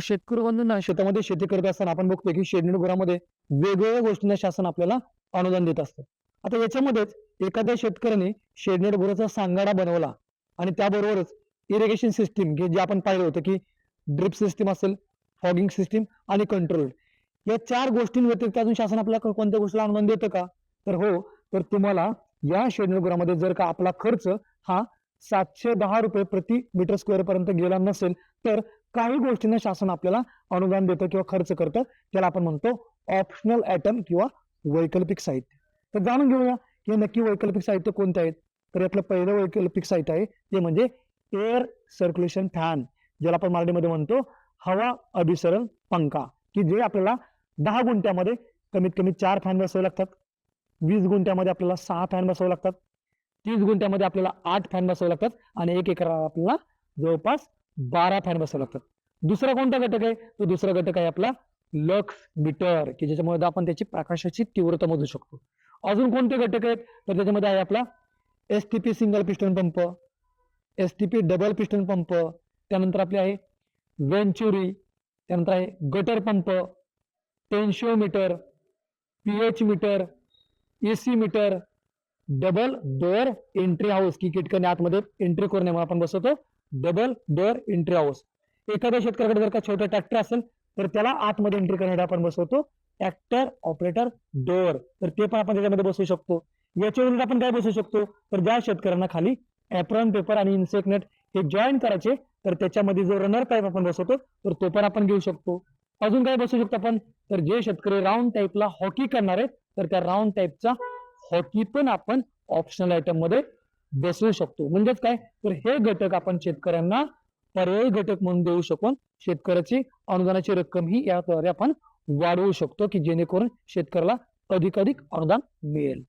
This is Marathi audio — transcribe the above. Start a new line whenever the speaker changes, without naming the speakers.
शेतकरी बंधूंना शेतामध्ये शेती करत असताना आपण बघतोय की शेडनेट वेगवेगळ्या गोष्टींना शासन आपल्याला अनुदान देत असतं. आता याच्यामध्येच एखाद्या शेतकऱ्याने शेडनेट गुराचा सांगाडा बनवला आणि त्याबरोबरच इरिगेशन सिस्टीम की जे आपण पाहिलं होतं की ड्रिप सिस्टीम असेल फॉगिंग सिस्टीम आणि कंट्रोल या चार गोष्टींव्यतिरिक्त अजून शासन आपल्याला कोणत्या गोष्टीला अनुदान देतं का? तर हो तर तुम्हाला या शेडनेट गुरामध्ये जर का आपला खर्च हा सातशे दहा रुपये प्रति मीटर स्क्वेअर पर्यंत गेला नसेल तर काही गोष्टींना शासन आपल्याला अनुदान देतं किंवा खर्च करतं. त्याला आपण म्हणतो ऑप्शनल ॲटम किंवा वैकल्पिक साहित्य. तर जाणून घेऊया की हे नक्की वैकल्पिक साहित्य कोणते आहेत? तर यातलं पहिलं वैकल्पिक साहित्य आहे ते म्हणजे एअर सर्क्युलेशन फॅन ज्याला आपण मराठीमध्ये म्हणतो हवा अभिसरण पंखा की जे आपल्याला दहा गुंठ्यामध्ये कमीत कमी चार फॅन बसवावे लागतात. वीस गुंठ्यामध्ये आपल्याला सहा फॅन बसवावे लागतात. तीस गुंठ्यामध्ये आपल्याला आठ फॅन बसवावे लागतात आणि एक एकरावर आपल्याला जवळपास बारा फॅन बसवावे लागतात. दुसरा कोणता घटक आहे? तो दुसरा घटक आहे आपला लक्स मीटर की ज्याच्यामध्ये आपण त्याची प्रकाशाची तीव्रता मोजू शकतो. अजून कोणते घटक आहेत? तर त्याच्यामध्ये आहे आपला S T P single piston pump S T P double piston pump त्यानंतर आपले आहे वेंचुरी त्यानंतर आहे gutter pump tensiometer P H meter A C meter double door entry house की किटकने आतमध्ये एंट्री करू नये आपण बसवतो. Double door entry house. एखाद्या शेतकऱ्याकडे जर का छोटा ट्रॅक्टर असेल तर त्याला आतमध्ये एंट्री करण्यासाठी आपण बसवतो. Tractor operator door. तर ते पण आपण त्याच्यामध्ये बसवू शकतो. याच्या उलट आपण काय बसवू शकतो? तर ज्या शेतकऱ्यांना खाली ऍप्रॉन पेपर आणि इन्सेक्ट नेट हे जॉईन करायचे तर त्याच्यामध्ये जो रनर टाईप आपण बसवतो तर तो पण आपण घेऊ शकतो. अजून काय बसू शकतो आपण? तर जे शेतकरी राऊंड टाईपला हॉकी करणार आहेत तर त्या राऊंड टाईपचा हॉकी पण आपण ऑप्शनल आयटममध्ये बसवू शकतो. म्हणजेच काय? तर हे घटक आपण शेतकऱ्यांना पर्यायी घटक म्हणून देऊ शकून शेतकऱ्याची अनुदानाची रक्कम ही याद्वारे आपण वाढवू शकतो की जेणेकरून शेतकऱ्याला अधिकाधिक अनुदान मिळेल.